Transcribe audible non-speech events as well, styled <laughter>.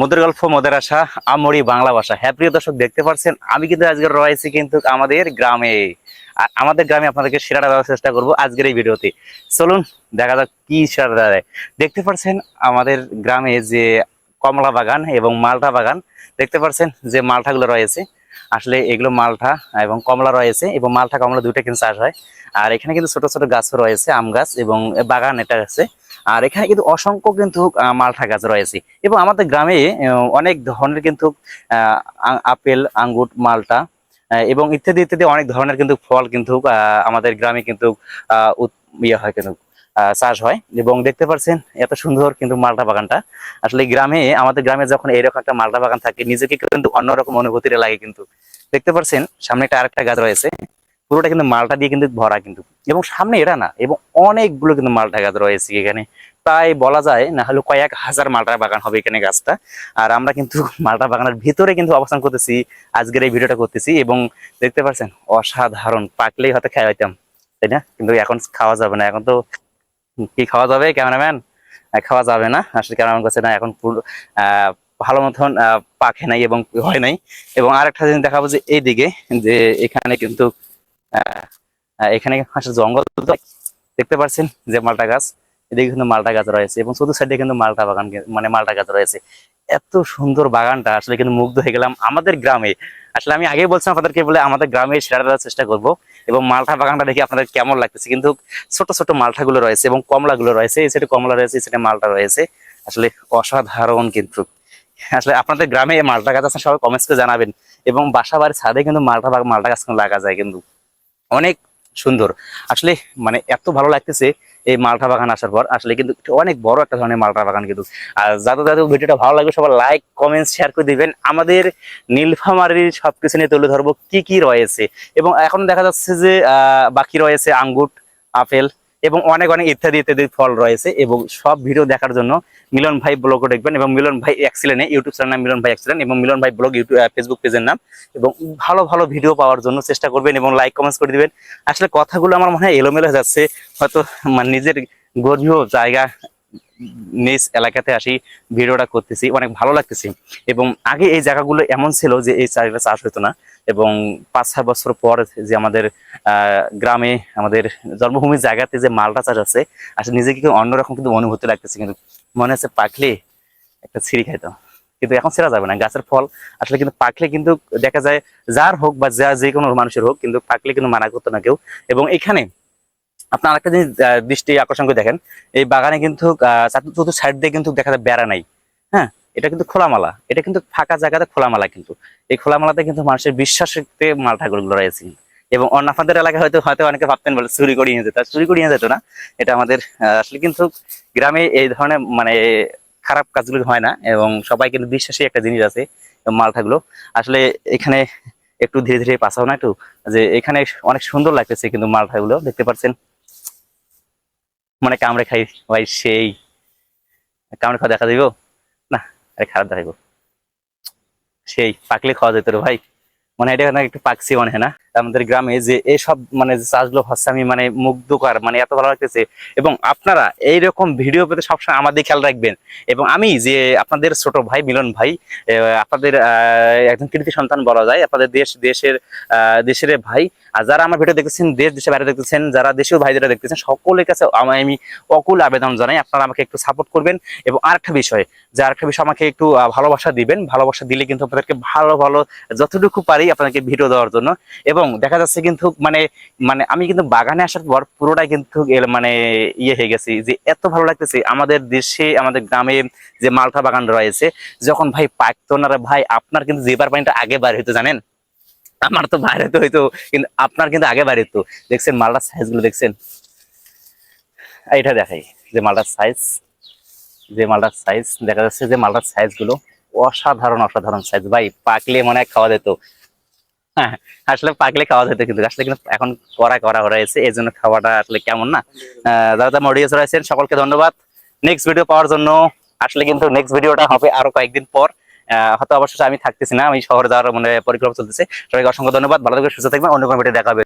মোদের গল্প, মোদের আশা, আমরি বাংলা ভাষা। হ্যাঁ প্রিয় দর্শক, দেখতে পাচ্ছেন আমি কিন্তু আজকে রয়েছি কিন্তু আমাদের গ্রামে। আর আমাদের গ্রামে আপনাদেরকে সেরাটা দেওয়ার চেষ্টা করব আজকের এই ভিডিওতে। চলুন, দেখা যাক কি সেরাটা দেয়। দেখতে পাচ্ছেন আমাদের গ্রামে যে কমলা বাগান এবং মালটা বাগান, দেখতে পাচ্ছেন যে মালটাগুলো রয়েছে। আসলে এগুলো মালটা এবং কমলা রয়েছে এবং মালটা কমলা দুইটা কিন্তু চাষ হয়। আর এখানে কিন্তু ছোট ছোট গাছও রয়েছে, আম গাছ এবং বাগান এটা আছে। আর এখানে কিন্তু অসংখ্য কিন্তু মালটা গাছ রয়েছে। এবং আমাদের গ্রামে অনেক ধরনের কিন্তু আপেল, আঙ্গুর মালটা এবং ইত্যাদি ইত্যাদি অনেক ধরনের কিন্তু ফল কিন্তু আমাদের গ্রামে কিন্তু ইয়ে হয় কিন্তু। চাষ হয়। এবং দেখতে পাচ্ছেন এত সুন্দর কিন্তু মালটা বাগানটা। আসলে গ্রামে, আমাদের গ্রামে যখন এইরকম একটা মালটা বাগান থাকে, নিজেকে কিন্তু অন্যরকম অনুভূতিটা লাগে কিন্তু। দেখতে পাচ্ছেন সামনে একটা আরেকটা গাছ রয়েছে। পুরোটা কিন্তু মালটা দিয়ে কিন্তু ভরা কিন্তু। এবং সামনে এটা না, এবং অনেকগুলো কিন্তু মালটা গাছ রয়েছে এখানে। প্রায় বলা যায়, না হলে কয়েক হাজার মালটা বাগান হবে এখানে গাছটা। আর আমরা কিন্তু <laughs> মালটা বাগানের ভিতরে কিন্তু অবস্থান করতেছি, আজকের এই ভিডিওটা করতেছি। এবং দেখতে পাচ্ছেন অসাধারণ, পাকলেই হয়তো খাওয়াইতাম তাই না? কিন্তু এখন খাওয়া যাবে না, এখন তো কি খাওয়া যাবে, ক্যামেরাম্যান? খাওয়া যাবে না। আসলে ক্যামেরাম্যান কাছে না, এখন ভালো মতন পাকে নাই এবং হয় নাই। এবং আরেকটা জিনিস দেখাবো যে এইদিকে, যে এখানে কিন্তু এখানে আসলে জঙ্গল দেখতে পাচ্ছেন যে মালটা গাছ? এদিকে কিন্তু মালটা গাছ রয়েছে এবং চতুর্থ সাইডে কিন্তু মালটা বাগান মানে মালটা গাছ রয়েছে। এত সুন্দর বাগানটা, আসলে কিন্তু মুগ্ধ হয়ে গেলাম আমাদের গ্রামে। আসলে আমি আগেই বলছিলাম আপনাদেরকে বলে আমাদের গ্রামে সেরা দেওয়ার চেষ্টা করব এবং মালটা বাগানটা দেখে আপনাদের কেমন লাগতেছে। কিন্তু ছোট ছোট মালটা গুলো রয়েছে এবং কমলা গুলো রয়েছে। এই সাইডে কমলা রয়েছে, এই সাইডে মালটা রয়েছে। আসলে অসাধারণ কিন্তু। আসলে আপনাদের গ্রামে এই মালটা গাছ আছে, সবাই কমেন্টস করে জানাবেন। এবং বাসা বাড়ির ছাদে কিন্তু মালটা বাগান মালটা গাছ লাগা যায় কিন্তু। অনেক সুন্দর। আসলে মানে এত ভালো লাগতেছে এই মালটা বাগান আসার পর আসলে কিন্তু অনেক বড় একটা ধরনের মালটা বাগান কিন্তু। আর যাতে যাতে ভিডিওটা ভালো লাগবে, সবার লাইক কমেন্ট শেয়ার করে দিবেন। আমাদের নীলফামারির সবকিছু নিয়ে তুলে ধরবো কি কি রয়েছে। এবং এখন দেখা যাচ্ছে যে বাকি রয়েছে আঙ্গুর, আপেল এবং অনেক অনেক ইত্যাদি ইত্যাদি ফল রয়েছে এবং সব ভিডিও দেখার জন্য মিলন ভাই ব্লগও দেখবেন এবং মিলন ভাই এক্সিলেন্ট ইউটিউব চ্যানেল নাম মিলন ভাই এক্সিলেন্ট এবং মিলন ভাই ব্লগ ইউটিউব ফেসবুক পেজের নাম এবং ভালো ভালো ভিডিও পাওয়ার জন্য চেষ্টা করবেন এবং লাইক কমেন্টস করে দিবেন। আসলে কথাগুলো আমার মনে হয় এলোমেলো যাচ্ছে, হয়তো মানে নিজের গর্বীয় জায়গা নিজ এলাকাতে আসি ভিডিওটা করতেছি, অনেক ভালো লাগতেছি। এবং আগে এই জায়গাগুলো এমন ছিল যে এই চারিটা চাষ হতো না। এবং পাঁচ ছয় বছর পর যে আমাদের গ্রামে আমাদের জন্মভূমির জায়গাতে যে মালটা চাষ আছে, আসলে নিজেকে কিন্তু অন্যরকম কিন্তু অনুভূতি লাগতেছে। কিন্তু মনে হচ্ছে পাকলে একটা ছিঁড়ি খাইতো। কিন্তু এখন ছেড়া যাবে না। গাছের ফল আসলে কিন্তু পাকলে কিন্তু দেখা যায় যার হোক বা যা, যে কোনো মানুষের হোক, কিন্তু পাকলে কিন্তু মানা করতো না কেউ। এবং এখানে আপনার আরেকটা জিনিস দৃষ্টি আকর্ষণ করে দেখেন। এই বাগানে কিন্তু চতুর্থ সাইড দিয়ে কিন্তু দেখা যায় বেড়া নাই। হ্যাঁ? এটা কিন্তু খোলামালা। এটা কিন্তু ফাঁকা জায়গাতে খোলামালা কিন্তু। এই খোলামালাতে কিন্তু মানুষের বিশ্বাসে মালটাগুলো রয়েছে এবং অন্য এলাকায় হয়তো হয়তো অনেকে ভাবতেন বলে চুরি করিয়ে নিয়ে যেত। চুরি করিয়ে নিয়ে যেত না। এটা আমাদের আসলে কিন্তু গ্রামে এই ধরনের মানে খারাপ কাজগুলো হয় না। এবং সবাই কিন্তু বিশ্বাসী একটা জিনিস আছে এই মালটাগুলো আসলে এখানে একটু ধীরে ধীরে পাসাও না একটু। যে এখানে অনেক সুন্দর লাগতেছে কিন্তু মালটাগুলো দেখতে পাচ্ছেন? মানে কামড়ে খাই, ভাই, সেই। কামড়ে খাওয়া দেখা দিব? আরে খারাপ দেখাইব। সেই পাকলে খাওয়া যেত ভাই। হয় এটা একটু পাকছি মনে হয় না? আমাদের গ্রামে যে এইসব মানে চাষগুলো হচ্ছে, আমি মানে মুগ্ধকর মানে এত ভালো লাগতেছে। এবং আপনারা এইরকম ভিডিও পেতে সবসময় আমাদের খেয়াল রাখবেন। এবং আমি যে আপনাদের ছোট ভাই, মিলন ভাই আপনাদের একজন কৃতি সন্তান বলা যায়, আপনাদের দেশ, দেশের দেশের ভাই। আর যারা আমার ভিডিও দেখতেছেন, দেশ দেশে বাইরে দেখতেছেন, যারা দেশীয় ভাইদেরা দেখতেছেন, সকলের কাছে আমি অকুল আবেদন জানাই, আপনারা আমাকে একটু সাপোর্ট করবেন। এবং আরেকটা বিষয়, যে আরেকটা বিষয় আমাকে একটু ভালোবাসা দিবেন। ভালোবাসা দিলে কিন্তু আপনাদেরকে ভালো ভালো, যতটুকু পারি আপনাদেরকে ভিডিও দেওয়ার জন্য। এবং দেখা যাচ্ছে কিন্তু মানে মানে আমি কিন্তু বাগানে আসার পর পুরোটাই কিন্তু মানে ইয়ে হয়ে গেছি যে এত ভালো লাগতেছে আমাদের দেশে, আমাদের গ্রামে যে মালটা বাগান রয়েছে, যখন ভাই পাকতো না ভাই, আপনার কিন্তু জেবার পানিটা আগে বার হইতো, জানেন? আমার তো বাইরে তো হইতো, কিন্তু আপনার কিন্তু আগে বাইরে হইতো। দেখছেন মালটার সাইজগুলো দেখছেন? এইটা দেখাই, যে মালটার সাইজ যে মালটার সাইজ দেখা যাচ্ছে যে মালটার সাইজগুলো অসাধারণ অসাধারণ সাইজ ভাই, পাকলে মনে হয় খাওয়া যেত। হ্যাঁ আসলে পাকলে খাওয়া যেত কিন্তু। আসলে কিন্তু এখন করা করা হয়েছে এই জন্য খাওয়াটা আসলে কেমন না? যারা যারা অডিয়েন্স রয়েছেন সকলকে ধন্যবাদ। নেক্সট ভিডিও পাওয়ার জন্য আসলে কিন্তু নেক্সট ভিডিওটা হবে আরও কয়েকদিন পর। হয়তো অবশ্যই আমি থাকতেছি না, আমি শহরে যাওয়ার মানে পরিকল্পনা চলতেছে। সবাইকে অসংখ্য ধন্যবাদ, ভালো থাকবে সুস্থ থাকবে অন্য কোনো ভিডিও দেখাবে